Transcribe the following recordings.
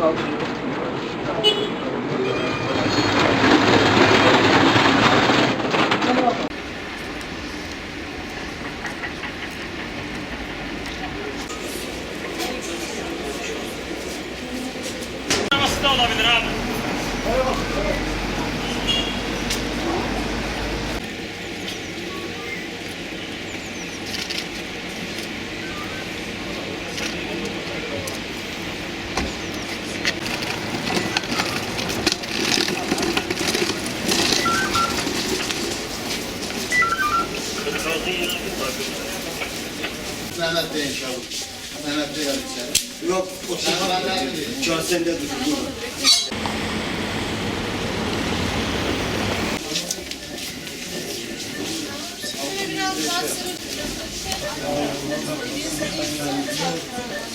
Давид Рад. Mehmet Bey inşallah. Mehmet Bey geldi içeri. Yok, o sen Şu an sende dur.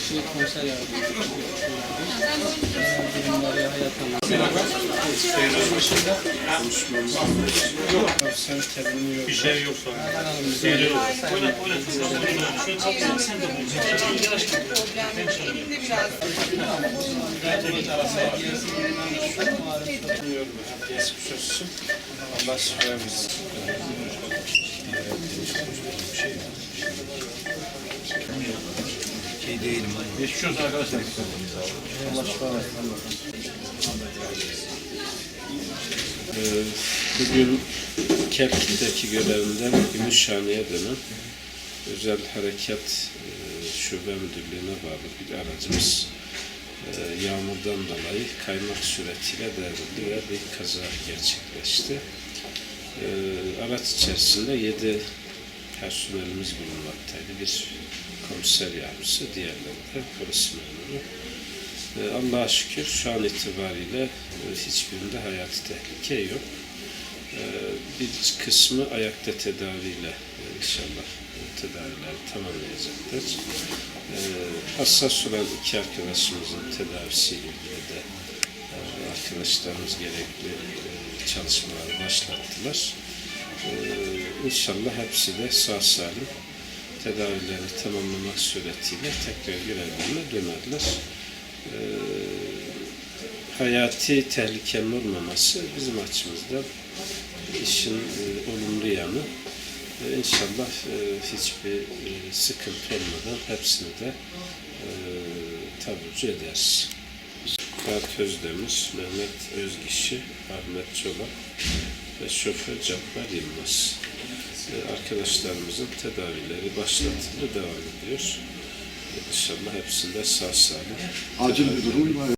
şey konser yardımcısı. Bir şey yok sonra. Seyrediyor. Oynat, biraz. Geçmiş olsun. Allah şifa arkadaşlar. Ee, Bugün Kerkük'teki görevimden Gümüşhane'ye dönen Özel Harekat e, Şube Müdürlüğü'ne bağlı bir aracımız e, yağmurdan dolayı kaymak suretiyle devrildi ve bir kaza gerçekleşti. E, Araç içerisinde yedi personelimiz bulunmaktaydı. Bir komiser yardımcısı, diğerleri de polis memuru. E, Allah'a şükür şu an itibariyle e, hiçbirinde hayati tehlike yok. E, Bir kısmı ayakta tedaviyle e, inşallah tedavileri tamamlayacaklar. E, Hassas olan iki arkadaşımızın tedavisiyle ilgili de e, arkadaşlarımız gerekli çalışmalar başlattılar. İnşallah hepsi de sağ salim tedavilerini tamamlamak suretiyle tekrar görevlerine dönerler e, hayati tehlikenin olmaması bizim açımızdan işin e, olumlu yanı. E, İnşallah e, hiçbir e, sıkıntı olmadan hepsini de e, taburcu ederiz. Berk Özdemir, Mehmet Özgişi, Ahmet Çolak ve şoför Cabbar Yılmaz. E, Arkadaşlarımızın tedavileri başlatıldı, devam ediyor. E, İnşallah hepsinde sağ salim. Acil bir durum var.